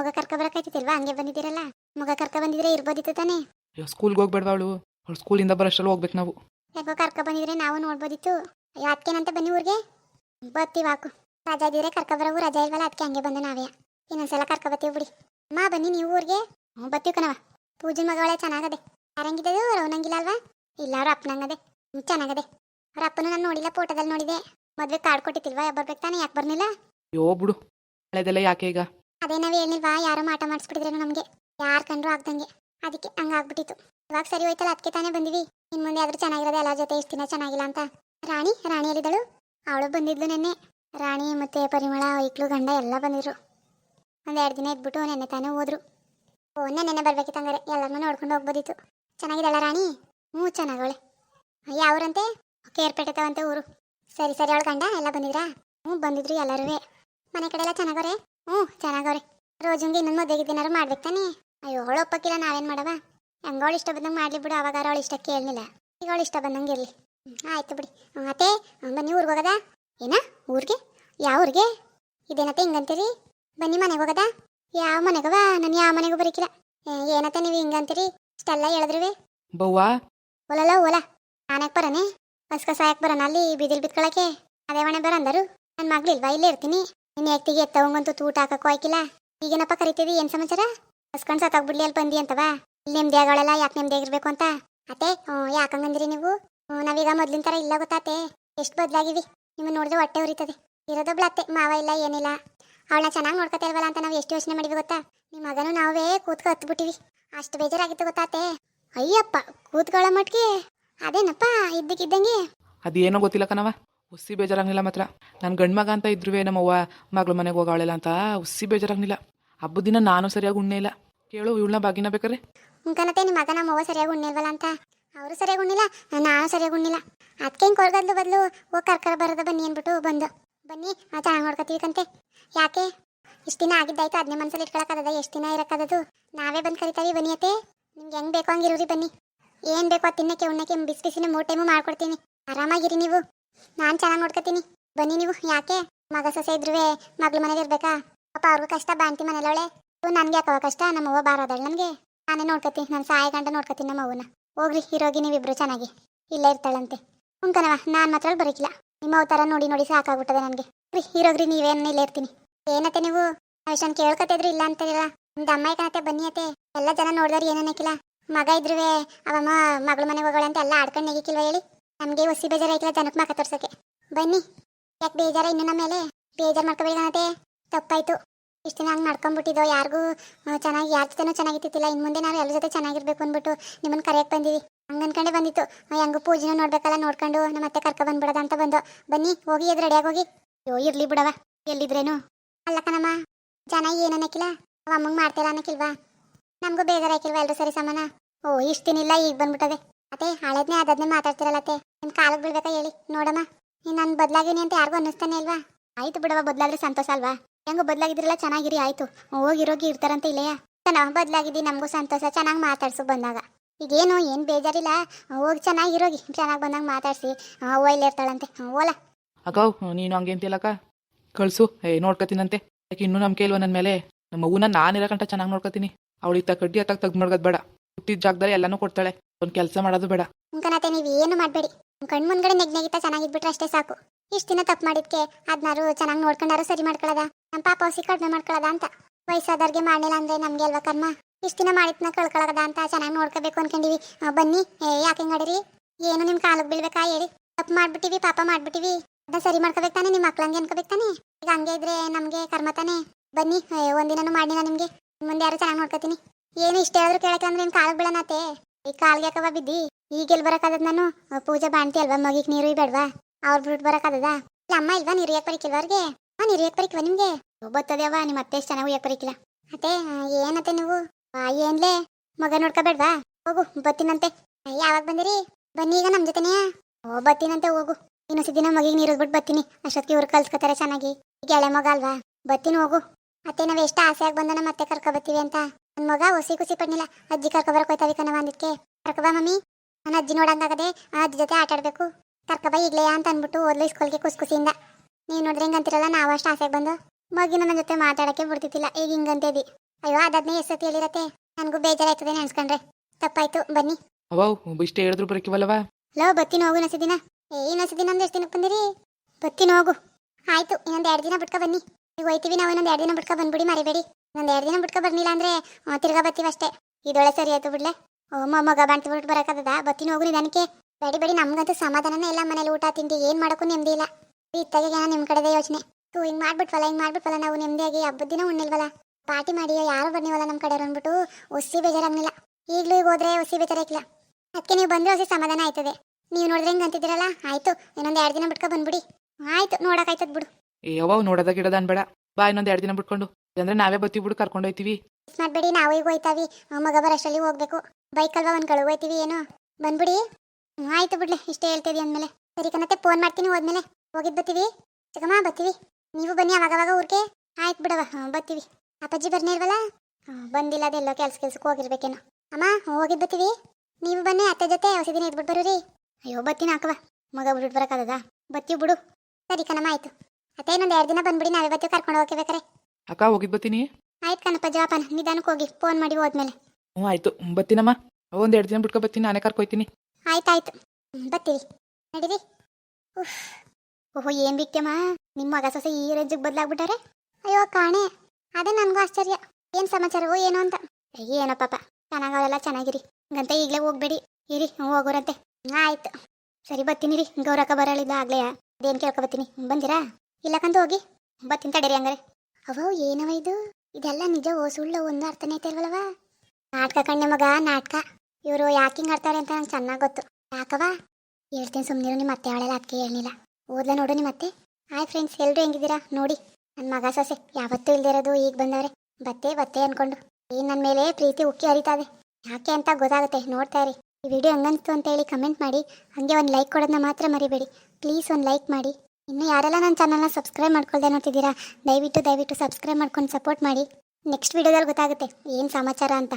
ಮಗ ಕರ್ಕ ಬರಕಾಯ್ತಿಲ್ವಾ ಹಂಗೆ ಬಂದಿದ್ದೀರಲ್ಲ? ಮಗ ಕರ್ಕ ಬಂದಿದ್ರೆ ಇರ್ಬೋದಿತ್ತು ತಾನೇ? ಅಯ್ಯೋ ಸ್ಕೂಲ್ಗೆ ಹೋಗ್ಬೇಡ್ವಾ ಅವಳು? ಅವಳು ಸ್ಕೂಲಿಂದ ಬರೋಷ್ಟ್ರಲ್ಲಿ ಹೋಗ್ಬೇಕು ನಾವು. ಯಾಕೋ ಕರ್ಕ ಬಂದಿದ್ರೆ ನಾವು ನೋಡ್ಬೋದಿತ್ತು. ಅಯ್ಯೋ ಅದಕ್ಕೇನಂತ ಬನ್ನಿ ಊರಿಗೆ? ಬರ್ತೀವಿ ಹಾಕು ರಜಾ ಇದ್ದಿದ್ರೆ ಕರ್ಕ ಬರೋವು ರಜಾ ಇಲ್ವಲ್ಲ ಅದಕ್ಕೆ ಹಂಗೆ ಬಂದೆ ನಾವೇ. ಇನ್ನೊಂದ್ಸಲ ಕರ್ಕ ಬರ್ತೀವಿ ಬಿಡಿ. ಅಮ್ಮ ಬನ್ನಿ ನೀವು ಊರಿಗೆ. ಹ್ಞೂ ಬರ್ತೀವಿ ಕಣವ ಪೂಜೆ ಮಗ ಒಳ್ಳೆ ಚೆನ್ನಾಗದೆ. ಯಾರಂಗಿದ್ದದು ರವನಂಗಿಲ್ಲ ಅಲ್ವಾ? ಇಲ್ಲ ಅವ್ರ ಅಪ್ಪನಂಗದೆ. ಹ್ಞೂ ಚೆನ್ನಾಗದೆ. ಅವ್ರ ಅಪ್ಪನು ನಾನು ನೋಡಿಲ್ಲ ಫೋಟೋದಲ್ಲಿ ನೋಡಿದೆ. ಮದ್ವೆ ಕಾರ್ಡ್ ಕೊಟ್ಟಿತ್ತಿಲ್ವಾ? ಬರ್ಬೇಕು ತಾನೇ? ಯಾಕೆ ಬರ್ನಿಲ್ಲ ಅಯ್ಯೋ ಬಿಡು. ಹಳೆದೆಲ್ಲ ಯಾಕೆ ಈಗ? ಅದೇ ನಾವ್ ಹೇಳಿಲ್ವಾ ಯಾರೋ ಮಾಟ ಮಾಡಿಸ್ಬಿಟ್ಟಿದ್ರೇನು ನಮಗೆ. ಯಾರ್ ಕಂಡ್ರು ಆಗ್ದಂಗೆ. ಅದಕ್ಕೆ ಹಂಗಾಗ್ಬಿಟ್ಟಿತ್ತು ಇವಾಗ ಸರಿ ಹೋಯ್ತಲ್ಲ ಅದಕ್ಕೆ ತಾನೇ ಬಂದಿವಿ. ಇನ್ ಮುಂದೆ ಆದ್ರೂ ಚೆನ್ನಾಗಿರೋದು ಎಲ್ಲ ಜೊತೆ ಇಷ್ಟು ದಿನ ಚೆನ್ನಾಗಿಲ್ಲ ಅಂತ. ರಾಣಿ ರಾಣಿ ಎಲ್ಲಿದ್ದಳು ಅವಳು ಬಂದಿದ್ಲು ನೆನ್ನೆ. ರಾಣಿ ಮತ್ತೆ ಪರಿಮಳ ಐಕ್ಳು ಗಂಡ ಎಲ್ಲ ಬಂದಿದ್ರು. ಒಂದೆರಡು ದಿನ ಇದ್ಬಿಟ್ಟು ನೆನ್ನೆ ತಾನೇ ಹೋದ್ರು. ಓ ನೆನ್ನೆ ಬರ್ಬೇಕಿತ್ತು ಹಂಗಾರೆ. ಎಲ್ಲರನ್ನೂ ನೋಡ್ಕೊಂಡು ಹೋಗ್ಬೋದಿತ್ತು. ಚೆನ್ನಾಗಿದಲ್ಲ ರಾಣಿ? ಹ್ಞೂ ಚೆನ್ನಾಗವಳೆ ಯಾವ್ರಂತೆ ಕೇರ್ಪೇಟೆ ತವಂತೆ ಊರು. ಸರಿ ಸರಿ, ಅವಳು ಗಂಡ, ಎಲ್ಲ ಬಂದಿದ್ರಾ? ಹ್ಞೂ, ಬಂದಿದ್ರು ಎಲ್ಲರೂ ಮನೆ ಕಡೆ ಎಲ್ಲ ಚೆನ್ನಾಗವ್ರೆ? ಹ್ಞೂ ಚೆನ್ನಾಗವ್ರೆ. ರೋಜಂಗೆ ಇನ್ನೊಂದು ಮದುವೆಗೆ ಏನಾರು ಮಾಡ್ಬೇಕು ತಾನೇ? ಅಯ್ಯೋ ಅವಳು ಒಪ್ಪಕ್ಕಿಲ್ಲ ನಾವೇನ್ ಮಾಡವ? ಹೆಂಗ ಅವಳು ಇಷ್ಟ ಬಂದಂಗೆ ಮಾಡ್ಲಿ ಬಿಡು ಅವಾಗ ಅವಳು ಇಷ್ಟ ಕೇಳಲಿಲ್ಲ. ಈಗ ಅವಳು ಇಷ್ಟ ಬಂದಂಗೆ ಇರಲಿ. ಆಯ್ತು ಬಿಡಿ. ಹ್ಞೂ ಅತ್ತೆ ಬನ್ನಿ ಊರಿಗೆ ಹೋಗದ? ಏನ ಊರಿಗೆ? ಯಾವ ಊರಿಗೆ? ಇದೇನತ್ತೆ ಹಿಂಗಂತೀರಿ? ಬನ್ನಿ ಮನೆಗೆ ಹೋಗದ? ಯಾವ ಮನೆಗವ ನಾನು ಯಾವ ಮನೆಗೂ ಬರೀಕಿಲ್ಲ. ಏನತ್ತೆ ನೀವು ಹಿಂಗಂತೀರಿ? ಇಷ್ಟೆಲ್ಲ ಹೇಳಿದ್ರುವೆ? ಬವ್ವಾ. ಓಲಲ್ಲ ಓಲ. ನಾನಕ್ಕೆ ಬರನೆ? ಕಸ ಕಸ ಯಾಕೆ ಬರೋಣ ಅಲ್ಲಿ ಬಿದಿಲ್ ಬಿತ್ಕೊಳಕ್ಕೆ? ಅದೇ ಮನೆ ಬರ ಅಂದರು? ನನ್ನ ಮಗಳಿಲ್ವಾ ಇಲ್ಲೇ ಇರ್ತೀನಿ. ಎತ್ತಿಗೆ ಎತ್ತವಂಗಂತೂ ತೂಟ ಹಾಕಕ್ಕೂ ಆಯ್ಕಿಲ್ಲ ಈಗೇನಪ್ಪ ಕರಿತೀವಿ? ಏನ್ ಸಮಾಚಾರ? ಕಸ್ಕೊಂಡ್ ಸತ್ತಾಗ್ಬಿಡ್ಲಿ ಅಲ್ಲಿ ಬಂದಿ ಅಂತವಾ. ಇಲ್ಲಿ ನಿಮ್ದು ಆಗೋಳಲ್ಲ ಯಾಕೆ ಆಗಿರ್ಬೇಕು ಅಂತ. ಅತ್ತೆ ಯಾಕಂಗಂದ್ರಿ ನೀವು? ನಾವೀಗ ಮೊದ್ಲಿನ ತರ ಇಲ್ಲ ಗೊತ್ತಾತೆ ಎಷ್ಟು ಬದಲಾಗಿವಿ. ನಿಮ್ಮನ್ನ ನೋಡಿದ್ರೆ ಹೊಟ್ಟೆ ಉರಿತದೆ. ಇರೋದೊಬ್ಳು ಅತ್ತೆ, ಮಾವ ಇಲ್ಲ, ಏನಿಲ್ಲ. ಅವಳನ್ನ ಚೆನ್ನಾಗಿ ನೋಡ್ಕೊತಾ ಇಲ್ವಲ್ಲ ಅಂತ ನಾವು ಎಷ್ಟು ಯೋಚನೆ ಮಾಡಿವಿ ಗೊತ್ತಾ? ನಿಮ್ಮ ಮಗನೂ ನಾವೇ ಕೂತ್ಕೊ ಹತ್ಬಿಟ್ಟಿವಿ. ಅಷ್ಟು ಬೇಜಾರಾಗಿತ್ತು ಗೊತ್ತಾತೆ ಅಯ್ಯಪ್ಪ, ಕೂತ್ಕೊಳ್ಳೋ ಮಟ್ಗೆ. ಅದೇನಪ್ಪ, ಇದ್ದಕ್ಕಿದ್ದಂಗೆ? ಅದೇನೋ ಗೊತ್ತಿಲ್ಲ ಕಣವ ಹುಸಿ ಬೇಜಾರಾಗಿಲ್ಲ ಮಾತ್ರ. ನನ್ನ ಗಂಡು ಮಗ ಅಂತ ನಮ್ಮ ನಮ್ಮವ್ವ, ಮಗಳ ಮನೆಗೆ ಹೋಗಾವಳೆಲ್ಲ ಅಂತ ಹುಸಿ ಬೇಜಾರಾಗಿಲ್ಲ ಹಬ್ಬದ ದಿನ ನಾನು ಸರಿಯಾಗಿ ಉಣ್ಣೆ ಇಲ್ಲ. ಕೇಳು, ಇವಳನ್ನ ಬಾಗಿನ ಬೇಕಾರೆ ಮುಂಕನತೆ ನಿಮ್ಮ ಮಗ ನಮ್ಮ ಅವ್ವ ಸರಿಯಾಗಿ ಉಣ್ಣಿಲ್ವಲ್ಲ ಅಂತ. ಅವರು ಸರಿಯಾಗಿ ಉಣ್ಣಿಲ್ಲ, ನಾನು ಸರಿಯಾಗಿ ಉಣ್ಣಿಲ್ಲ. ಅದಕ್ಕೆ ಹಿಂಗೆ ಕೊಡ್ಗದ್ಲು ಬದಲು ಹೋಗಿ ಕರ್ಕರ ಬರೋದ ಬನ್ನಿ ಅಂದ್ಬಿಟ್ಟು ಬಂದು. ಬನ್ನಿ ಚೆನ್ನಾಗಿ ನೋಡ್ಕೊತೀವಿ ಕಂತೆ ಯಾಕೆ? ಇಷ್ಟು ದಿನ ಆಗಿದ್ದಾಯ್ತು ಅದನ್ನೇ ಮನ್ಸಲ್ಲಿ ಇಟ್ಕೊಳಕ್ಕದ ಎಷ್ಟು ದಿನ ಇರಕ್ಕದದು? ನಾವೇ ಬಂದು ಕರಿತಾವಿ ಬನ್ನಿ ಅತ್ತೆ. ನಿಮ್ಗೆ ಹೆಂಗ್ ಬೇಕೋ ಹಂಗಿರೋರಿ ಬನ್ನಿ. ಏನು ಬೇಕೋ ತಿನ್ನಕ್ಕೆ, ಉಣ್ಣಕ್ಕೆ, ಬಿಸಿ ಬಿಸಿನ ಮೂರು ಟೈಮು ಮಾಡ್ಕೊಡ್ತೀನಿ. ಆರಾಮಾಗಿರಿ ನೀವು. ನಾನು ಚೆನ್ನಾಗಿ ನೋಡ್ಕೋತೀನಿ. ಬನ್ನಿ ನೀವು, ಯಾಕೆ? ಮಗ ಸೊಸೆ ಇದ್ರುವೆ ಮಗಳು ಮನೇಲಿ ಇರ್ಬೇಕಾ? ಪಾಪ ಅವ್ರಿಗೂ ಕಷ್ಟ ಬಾಂತಿ ಮನೇಲವಳೆ ನನ್ಗೆ ಯಾಕವ ಕಷ್ಟ? ನಮ್ಮವ್ವ ಬಾರದಳು ನನಗೆ. ನಾನೇ ನೋಡ್ಕೋತೀನಿ, ನಾನು ಸಹಾಯ ಗಂಟ ನೋಡ್ಕೊತೀನಿ ನಮ್ಮ ಅವ್ವನ ಹೋಗ್ರಿ ಇರೋಗಿ ನೀವಿಬ್ರು ಚೆನ್ನಾಗಿ. ಇಲ್ಲೇ ಇರ್ತಾಳಂತೆ. ಉಂಕನವ ನಾನು ಮಾತ್ರ ಬರಕಿಲ್ಲ. ನಿಮ್ಮ ಅವತಾರ ನೋಡಿ ನೋಡಿ ಸಾಕಾಗ್ಬಿಟ್ಟದೆ ನನಗೆ. ರೀ, ಇರೋಗ್ರಿ, ನೀವೇನು ಇಲ್ಲೇ ಇರ್ತೀನಿ. ಏನತ್ತೆ ನೀವು? ಅಷ್ಟೊಂದು ಕೇಳ್ಕೊತಿದ್ರು ಇಲ್ಲ ಅಂತೀರಲ್ಲ ನಿಮ್ದು ಅಮ್ಮ ಕಣತೆ ಬನ್ನಿ ಅತ್ತೆ. ಎಲ್ಲ ಜನ ನೋಡಿದವ್ರು ಏನೇನಕ್ಕಿಲ್ಲ ಮಗ ಇದ್ರುವೆ, ಅವಮ್ಮ ಮಗಳ ಮನೆಗೆ ಹೋಗೋಳಂತೆ, ಎಲ್ಲ ಆಡ್ಕೊಂಡು ನೆಗಿಕ್ಕಿಲ್ವ ಹೇಳಿ. ನಮಗೆ ಒಸಿ ಬೇಜಾರಾಯ್ತಿಲ್ಲ ಜನಕ್ಕೆ ಮಾಕ ತೋರ್ಸಕ್ಕೆ. ಬನ್ನಿ. ಯಾಕೆ ಬೇಜಾರ ಇನ್ನು ನಮ್ಮ ಮೇಲೆ? ಬೇಜಾರು ಮಾಡ್ಕೋಬೇಕನತೆ ತಪ್ಪಾಯ್ತು. ಇಷ್ಟು ದಿನ ಹಂಗೆ ಮಾಡ್ಕೊಂಡ್ಬಿಟ್ಟಿದ್ದೋ ಯಾರಿಗೂ ಚೆನ್ನಾಗಿ, ಯಾರ ಜೊತೆನೂ ಚೆನ್ನಾಗಿತ್ತಿಲ್ಲ ಇನ್ನು ಮುಂದೆ ನಾವು ಎಲ್ಲರ ಜೊತೆ ಚೆನ್ನಾಗಿರ್ಬೇಕು ಅಂದ್ಬಿಟ್ಟು ನಿಮ್ಮನ್ನ ಕರೆಯಕ್ಕೆ ಬಂದೀವಿ. ಹಂಗೆ ಅನ್ಕೊಂಡೆ ಬಂದಿತ್ತು. ಹೆಂಗೂ ಪೂಜೆನೂ ನೋಡ್ಬೇಕಲ್ಲ, ನೋಡ್ಕೊಂಡು ನಮ್ಮ ಮತ್ತೆ ಕರ್ಕೊ ಬಂದ್ಬಿಡೋದ ಅಂತ ಬಂದು. ಬನ್ನಿ, ಹೋಗಿ ಅದು ರೆಡಿಯಾಗಿ ಹೋಗಿ. ಅಯ್ಯೋ, ಇರ್ಲಿ ಬಿಡವ. ಎಲ್ಲಿದ್ರೇನು? ಅಲ್ಲ ಕಣಮ್ಮ, ಜನ ಏನನ್ನಕ್ಕಿಲ್ಲ ಅವ ಅಮ್ಮಂಗೆ ಮಾಡ್ತಿಲ್ಲ ಅನ್ನಕ್ಕಿಲ್ವಾ ನಮಗೂ ಬೇಜಾರಾಕಿಲ್ವಾ ಎಲ್ಲರೂ ಸರಿ ಸಮಾನ? ಓ, ಇಷ್ಟು ದಿನ ಇಲ್ಲ, ಈಗ ಬಂದ್ಬಿಟ್ಟದೆ ಅತ್ತೆ, ಹಳದ್ನೇ ಅದನ್ನೇ ಮಾತಾಡ್ತಿರಲ್ಲತ್ತೆ ನಿಮ್ ನಿಮ್ಮ ಕಾಲಕ್ಕೆ ಬೀಳ್ಬೇಕಾ ಹೇಳಿ? ನೋಡಮ್ಮ. ನಾನು ಬದ್ಲಾಗಿನಿ ಅಂತ ಯಾರಿಗೂ ಅನ್ನಿಸ್ತಾನೆ ಅಲ್ವಾ ಆಯ್ತು ಬಿಡವ ಬದಲಾದ್ರೆ ಸಂತೋಷ ಅಲ್ವಾ? ಹೆಂಗೋ ಬದಲಾಗಿದ್ರಲ್ಲ, ಚೆನ್ನಾಗಿರಿ, ಆಯ್ತು. ಹೋಗಿರೋಗಿ ಇರ್ತಾರಂತ ಇಲ್ಲಯ್ಯ. ಚೆನ್ನಾಗ್ ಬದಲಾಗಿದ್ದಿ ನಮಗೂ ಸಂತೋಷ. ಚೆನ್ನಾಗಿ ಮಾತಾಡ್ಸು ಬಂದಾಗ. ಈಗೇನು, ಏನು ಬೇಜಾರಿಲ್ಲ. ಹೋಗಿ ಚೆನ್ನಾಗಿರೋಗಿ ಚೆನ್ನಾಗಿ ಬಂದಾಗ ಮಾತಾಡ್ಸಿ. ಹೋಯ್ಲಿ ಇರ್ತಾಳಂತೆ. ಓಲಾ ಅಕೌ ನೀನು ಹಂಗೆ ಅಂತೀಯಲ್ಲಕ್ಕ ಕಳ್ಸು. ಏ ನೋಡ್ಕೊತೀನಂತೆ ಯಾಕೆ ಇನ್ನೂ ನಂಬಿಕೆ ಕೇಳುವ ನನ್ನ ಮೇಲೆ? ನಮ್ಮ ಮಗುನ ನಾನು ಇರಕಂಟ ಚೆನ್ನಾಗಿ ನೋಡ್ಕೊತೀನಿ ಅವಳಿಗೆ ತ ಕಡ್ಡಿ ಹತ್ತಾಗ ತೆಗ್ದು ಮಡ್ಗೋದು ಬೇಡ ಹುಟ್ಟಿದ ಜಾಗದಲ್ಲಿ ಎಲ್ಲನೂ ಕೊಡ್ತಾಳೆ. ಒಂದು ಕೆಲಸ ಮಾಡೋದು ಬೇಡ. ಮುಖನತೆ ನೀವು ಏನು ಮಾಡಬೇಡಿ. ಕಣ್ ಮುಂದ್ಗಡೆ ನೆಗ್ನೆಗಿತ ಚೆನ್ನಾಗಿದ್ಬಿಟ್ರೆ ಅಷ್ಟೇ ಸಾಕು. ಇಷ್ಟು ದಿನ ತಪ್ಪು ಮಾಡಿದ್ಕೆ ಅದ್ನಾರು ಚೆನ್ನಾಗಿ ನೋಡ್ಕೊಂಡಾರು ಸರಿ ಮಾಡ್ಕೊಳ್ಳೋದ ನಮ್ಮ ಪಾಪ ಹೊಸಿ ಕಡಿಮೆ ಮಾಡ್ಕೊಳ್ಳೋದ ಅಂತ. ವಯಸ್ಸಾದವ್ರಿಗೆ ಮಾಡಲಿಲ್ಲ ಅಂದ್ರೆ ನಮ್ಗೆ ಅಲ್ವಾ ಕರ್ಮ? ಇಷ್ಟು ದಿನ ಮಾಡಿದ್ನ ಕಳ್ಕೊಳ್ಳೋದ ಅಂತ ಚೆನ್ನಾಗಿ ನೋಡ್ಕೋಬೇಕು ಅನ್ಕೊಂಡಿವಿ. ಬನ್ನಿ. ಯಾಕೆ ಹಿಂಗಡಿರಿ ಏನು ನಿಮ್ ಕಾಲಕ್ಕೆ ಬೀಳ್ಬೇಕಾ ಹೇಳಿ? ತಪ್ಪು ಮಾಡ್ಬಿಟ್ಟಿವಿ ಪಾಪ ಮಾಡ್ಬಿಟ್ಟಿವಿ. ಅದನ್ನ ಸರಿ ಮಾಡ್ಕೋಬೇಕು ತಾನೆ ನಿಮ್ಮ ಮಕ್ಳಂಗೆ ಅನ್ಕೋಬೇಕು ತಾನೆ? ಈಗ ಹಂಗೆ ಇದ್ರೆ ನಮ್ಗೆ ಕರ್ಮ ತಾನೆ. ಬನ್ನಿ. ಏ, ಒಂದಿನನೂ ಮಾಡಿಲ್ಲ ನಿಮಗೆ. ಮುಂದೆ ಯಾರು ಚೆನ್ನಾಗಿ ನೋಡ್ಕೋತೀನಿ. ಏನು ಇಷ್ಟ ಹೇಳಿದ್ರು ಕೇಳಕ್ಕೆ ಅಂದ್ರೆ ನಿಮ್ಮ ಕಾಲಕ್ಕೆ ಬೀಳನತ್ತೆ ಈ ಕಾಲ್ಗೆ ಯಾಕವ ಬಿದ್ದಿ? ಈಗೆಲ್ ಬರಕಾದದ್ ನಾನು? ಪೂಜಾ ಬಾಣ್ತಿ ಅಲ್ವಾ, ಮಗಿಗ್ ನೀರು ಬೇಡವಾ ಅವ್ರ ಬಿಟ್ಟು ಬರಕಾದದ? ಅಮ್ಮ ಇಲ್ವಾ ನೀರು ಯಾಕೆ ಬರಿಕಿಲ್ವ ಅವ್ರಿಗೆ? ಹಾ, ನೀರು ಯಾಕೆ ಬರೀಕಿಲ್ವ ನಿಮ್ಗೆ? ಬರ್ತದೆ ಅವ ನಿಮ್ಮ ಅತ್ತೆ ಚೆನ್ನಾಗಿ ಯಾಕೆ ಬರಿಕಿಲ್ಲ. ಅತ್ತೆ ಏನತ್ತೆ ನೀವು? ಏನ್ಲೇ? ಮಗ ನೋಡ್ಕೋಬೇಡ್ವಾ? ಹೋಗು, ಬತ್ತಿನಂತೆ. ಯಾವಾಗ ಬಂದಿರಿ? ಬನ್ನಿ ಈಗ ನಮ್ಮ ಜೊತೆನೇ ಓ, ಬತ್ತಿನಂತೆ ಹೋಗು. ಇನ್ನೊಂದು ದಿನ ಮಗಿಗೆ ನೀರು ಬಿಟ್ಟು ಬರ್ತೀನಿ ಅಷ್ಟೊತ್ತಿಗೆ ಇವ್ರು ಕಲ್ಸ್ಕೊತಾರೆ ಚೆನ್ನಾಗಿ. ಈಗ ಮಗ ಅಲ್ವಾ? ಬತ್ತಿನ ಹೋಗು. ಅತ್ತೆ, ನಾವು ಎಷ್ಟು ಆಸೆಯಾಗಿ ಬಂದ ನಮ್ಮ ಅತ್ತೆ ಕರ್ಕೊ ಬರ್ತೀವಿ ಅಂತ? ನನ್ನ ಮಗ ಹೊಸಿ ಖುಷಿ ಪಡ್ನಿಲ್ಲ. ಅಜ್ಜಿ ಕರ್ಕೊ ಬರಕ್ಕೆ ಹೋಯ್ತಾವಿ ಕಣವ ಅಂದಿದ್ಕೆ. ಮಮ್ಮಿ. ನನ್ನ ಅಜ್ಜಿ ನೋಡಂಗಾಗದೆ ಆ ಅಜ್ಜಿ ಜೊತೆ ಆಟ ಆಡ್ಬೇಕು ಕರ್ಕಬ ಈಗಲೇ ಅಂತ ಅಂದ್ಬಿಟ್ಟು ಓದ್ಲು ಇಸ್ಕೊಲ್ಗೆ ಖುಷಿ ಖುಷಿಯಿಂದ ನೀವು ನೋಡಿದ್ರೆ ಹಿಂಗಂತಿರಲ್ಲ ನಾವು ಅಷ್ಟು ಆಸೆಗೆ ಬಂದು. ಮಗಿನ ನನ್ನ ಜೊತೆ ಮಾತಾಡಕ್ಕೆ ಬಿಡ್ತಿದ್ದಿಲ್ಲ. ಈಗ ಹಿಂಗಂತೇದಿ ಅಯ್ಯೋ ಅದಾದ್ನೇ ಎಷ್ಟು ಸತಿ ಹೇಳಿರತ್ತೆ ನನಗೂ ಬೇಜಾರಾಯ್ತದೆ ನೆನ್ಸ್ಕೊಂಡ್ರೆ. ತಪ್ಪಾಯ್ತು ಬನ್ನಿ. ಅವವ್ ಇಷ್ಟೇ ಹೇಳಿದ್ರು ಬರಕಿವಲ್ಲವ ಲೋ ಬತ್ತಿನ ಹೋಗು ಇನ್ನೊಂದು ದಿನ ಏ ಇನ್ನೊಂದು ದಿನ ಅಂದ್ರೆ ಎಷ್ಟು ದಿನಕ್ಕೆ ಬಂದಿರಿ? ಬತ್ತಿನ ಹೋಗು ಆಯ್ತು ಇನ್ನೊಂದು ಎರಡು ದಿನ ಬಿಟ್ಕೊ ಬನ್ನಿ. ಈಗ ಹೋಯ್ತೀವಿ ನಾವು ಇನ್ನೊಂದು ಎರಡು ದಿನ ಬಿಟ್ಕೊ ಬಂದ್ಬಿಡಿ ಮರಿಬೇಡಿ. ಇನ್ನೊಂದು ಎರಡು ದಿನ ಬಿಟ್ಕೊ ಬರ್ಲಿಲ್ಲ ಅಂದ್ರೆ ತಿರ್ಗಾ ಬತ್ತೀವಿ ಅಷ್ಟೇ. ಇದೊಳೆ ಸರಿ ಆಯ್ತು ಬಿಡ್ಲೆ. ಓ ಮಗ ಬಂಟ್ ಬಿಟ್ಟು ಬರಕದ ಬತ್ತಿನ ಹೋಗ್ರಿ ನಿಧಾನಕ್ಕೆ ಬೇಡಿ ಬೇಡಿ, ನಮ್ಗಂತೂ ಸಮಾಧಾನನೇ ಇಲ್ಲ. ಮನೇಲಿ ಊಟ, ತಿಂಡಿ ಏನ್ ಮಾಡೋಕ್ಕೂ ನೆಮ್ಮದಿ ಇಲ್ಲ. ಇತ್ತಾಗ ನಿಮ್ಮ ಕಡೆದೇ ಯೋಚನೆ. ತೂ, ಹಿಂಗ್ ಮಾಡ್ಬಿಟ್ವಲ್ಲ ಹಿಂಗ್ ಮಾಡ್ಬಿಟ್ವಲ್ಲ ನಾವು ನೆಮ್ಮದಿಯಾಗಿ ಹಬ್ಬದ ದಿನ ಉಣ್ಣಿಲ್ವಲ್ಲ? ಪಾರ್ಟಿ ಮಾಡಿ ಯಾರು ಬರ್ನಿವಲ್ಲ ನಮ್ಮ ಕಡೆ ಅಂದ್ಬಿಟ್ಟು ಒಸಿ ಬೇಜಾರಾಗ್ನಿಲ್ಲ. ಈಗಲೂ ಈಗ ಹೋದ್ರೆ ಒಸಿ ಬೇಜಾರಾಗಿಲ್ಲ ಅದಕ್ಕೆ ನೀವು ಬಂದ್ರೆ ಹೊಸಿ ಸಮಾಧಾನ ಆಯ್ತದೆ. ನೀವು ನೋಡಿದ್ರೆ ಹಿಂಗೆ ಅಂತಿದ್ದೀರಲ್ಲ? ಆಯ್ತು. ಇನ್ನೊಂದು ಎರಡು ದಿನ ಬಿಟ್ಕೊ ಬಂದ್ಬಿಡಿ. ಆಯ್ತು ನೋಡಕ್ಕಾಯ್ತದ ಬಿಡು. ಏ ಅವವ್ ನೋಡೋದ ಗಿಡದ ಅನ್ಬೇಡ. ಬಾ, ಇನ್ನೊಂದ್ ಎರಡು ದಿನ ಬಿಟ್ಕೊಂಡು. ಅಂದ್ರೆ ನಾವೇ ಬತ್ತಿ ಬಿಡು ಕರ್ಕೊಂಡ್ ಹೋಯ್ತೀವಿ. ಮಾಡ್ಬೇಡಿ, ನಾವು ಈಗ ಹೋಯ್ತಾವಿ. ಮಗ ಬರೋಷ್ಟರಲ್ಲಿ ಹೋಗ್ಬೇಕು. ಬೈಕ್ ಅಲ್ವಾ ಒಂದು ಕಳು ಹೋಯ್ತೀವಿ, ಏನು? ಬಂದ್ಬಿಡಿ. ಆಯ್ತು ಬಿಡ್ಲಿ, ಇಷ್ಟೇ ಹೇಳ್ತೀವಿ ಅಂದ್ಮೇಲೆ. ಸರಿ ಕಣತ್ತೆ ಫೋನ್ ಮಾಡ್ತೀನಿ ಹೋದ್ಮೇಲೆ. ಹೋಗಿದ್ ಬತ್ತೀವಿ. ಚಿಕ್ಕಮ್ಮ, ಬತ್ತೀವಿ. ನೀವು ಬನ್ನಿ ಅವಾಗ ಅವಾಗ ಊರಿಗೆ. ಆಯ್ತು ಬಿಡವ ಹ್ಞೂ ಬತ್ತೀವಿ. ಅಪ್ಪಾಜಿ ಬರ್ನೇ ಇಲ್ವಲ್ಲ? ಬಂದಿಲ್ಲ ಅದೆಲ್ಲೋ ಕೆಲ್ಸ ಕೆಲ್ಸಕ್ಕೆ ಹೋಗಿರ್ಬೇಕೇನು. ಅಮ್ಮ ಹೋಗಿದ್ ಬತ್ತೀವಿ. ನೀವು ಬನ್ನಿ, ಅತ್ತೆ ಜೊತೆ ಹೊಸ ದಿನ ಇದ್ಬಿಟ್ಟು ಬರೋರಿ. ಅಯ್ಯೋ, ಬತ್ತೀನಿ ಹಾಕವ ಮಗ ಬಿಟ್ಬಿಟ್ಟು ಬರೋಕ್ಕಾಗದ? ಬತ್ತೀವಿ ಬಿಡು. ಸರಿ ಕಣಮ್ಮ, ಆಯ್ತು. ಅತ್ತೆ, ಇನ್ನೊಂದು ಎರಡು ದಿನ ಬಂದ್ಬಿಡಿ, ನಾವೇ ಬತ್ತಿ ಕರ್ಕೊಂಡು ಹೋಗಿ ಬೇಕಾರೆ. ಅಕ್ಕ ಹೋಗಿದ್ ಬತ್ತೀನಿ ಆಯ್ತು ಕಣಪ್ಪ ಜವಾಪನ ನಿಧಾನಕ್ಕೆ ಹೋಗಿ ಫೋನ್ ಮಾಡಿ ಹೋದ್ಮೇಲೆ. ಹ್ಞೂ ಆಯ್ತು ಬತ್ತೀನಮ್ಮ ಒಂದ್ ಎರಡು ದಿನ ಬಿಟ್ಕೊ ಬತ್ತೀನಿ ನಾನೇ ಕರ್ಕೊಯ್ತೀನಿ ಆಯ್ತಾಯ್ತು ಆಯ್ತು ಬರ್ತೀವಿ ನಡೀರಿ. ಉಫ್. ಓಹೋ ಏನ್ ಬಿಟ್ಟೆಮ್ಮ ನಿಮ್ಮ ಮಗ ಸೊಸೆ ಈ ರೇಂಜಿಗೆ ಬದಲಾಗ್ಬಿಟ್ಟಾರೆ? ಅಯ್ಯೋ ಕಾಣೆ. ಅದೇ ನನಗೂ ಆಶ್ಚರ್ಯ. ಏನ್ ಸಮಾಚಾರವೋ ಏನೋ ಅಂತ. ಏನೋ ಪಾಪ. ಚೆನ್ನಾಗವರೆಲ್ಲ ಚೆನ್ನಾಗಿರಿ. ಹಂಗಂತ ಈಗಲೇ ಹೋಗ್ಬೇಡಿ. ಇರಿ ಹೋಗೋರಂತೆ. ಆಯ್ತು. ಸರಿ ಬರ್ತೀನಿ ರೀ. ಗೌರಕ್ಕ ಬರಲಿಲ್ಲ ಆಗ್ಲೇ. ಅದೇನು ಕೇಳ್ಕೊ ಬರ್ತೀನಿ. ಬಂದಿರಾ? ಇಲ್ಲಕಂತ ಹೋಗಿ. ಬರ್ತೀನಿ ತಡೀರಿ ಹಂಗಾರೆ. ಅವೋ, ಏನವ ಇದು? ಇದೆಲ್ಲ ನಿಜವೋ ಸುಳ್ಳು, ಒಂದು ಅರ್ಥನೇ ಐತಿಲ್ವಲ್ಲವ ನಾಟಕ ಕಣ್ಣೆ ಮಗ, ನಾಟಕ. ಇವರು ಯಾಕೆ ಹಿಂಗೆ ಆಡ್ತಾರೆ ಅಂತ ನಂಗೆ ಚೆನ್ನಾಗಿ ಗೊತ್ತು. ಯಾಕವ ಹೇಳ್ತೀನಿ ಸುಮ್ಮನೆ ನಿಮ್ಮ ಅತ್ತೆ ಅವಳೆಲ್ಲ ಅದಕ್ಕೆ ಹೇಳಿಲ್ಲ ಓದ್ಲ ನೋಡು ನಿಮ್ಮ ಅತ್ತೆ. ಹಾಯ್ ಫ್ರೆಂಡ್ಸ್ ಎಲ್ಲರೂ ಹೆಂಗಿದ್ದೀರಾ? ನೋಡಿ ನನ್ನ ಮಗ ಸೊಸೆ. ಯಾವತ್ತೂ ಇಲ್ದಿರೋದು ಈಗ ಬಂದವ್ರೆ. ಬತ್ತೆ ಬತ್ತೆ ಅನ್ಕೊಂಡು. ಏನು ನನ್ನ ಮೇಲೆ ಪ್ರೀತಿ ಉಕ್ಕಿ ಹರಿತಾವೆ ಯಾಕೆ ಅಂತ ಗೊತ್ತಾಗುತ್ತೆ, ನೋಡ್ತಾ ಇರಿ. ಈ ವಿಡಿಯೋ ಹಂಗನ್ಸ್ತು ಅಂತ ಹೇಳಿ ಕಮೆಂಟ್ ಮಾಡಿ. ಹಾಗೆ ಒಂದು ಲೈಕ್ ಕೊಡೋದನ್ನ ಮಾತ್ರ ಮರಿಬೇಡಿ. ಪ್ಲೀಸ್ ಒಂದು ಲೈಕ್ ಮಾಡಿ. ಇನ್ನು ಯಾರೆಲ್ಲ ನನ್ನ ಚಾನಲ್ನ ಸಬ್ಸ್ಕ್ರೈಬ್ ಮಾಡ್ಕೊಳ್ದೆ ನೋಡ್ತಿದ್ದೀರಾ, ದಯವಿಟ್ಟು ದಯವಿಟ್ಟು ಸಬ್ಸ್ಕ್ರೈಬ್ ಮಾಡ್ಕೊಂಡು ಸಪೋರ್ಟ್ ಮಾಡಿ. ನೆಕ್ಸ್ಟ್ ವಿಡಿಯೋದಲ್ಲಿ ಗೊತ್ತಾಗುತ್ತೆ ಏನು ಸಮಾಚಾರ ಅಂತ.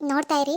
ನೋಡ್ತಾ ಇರಿ.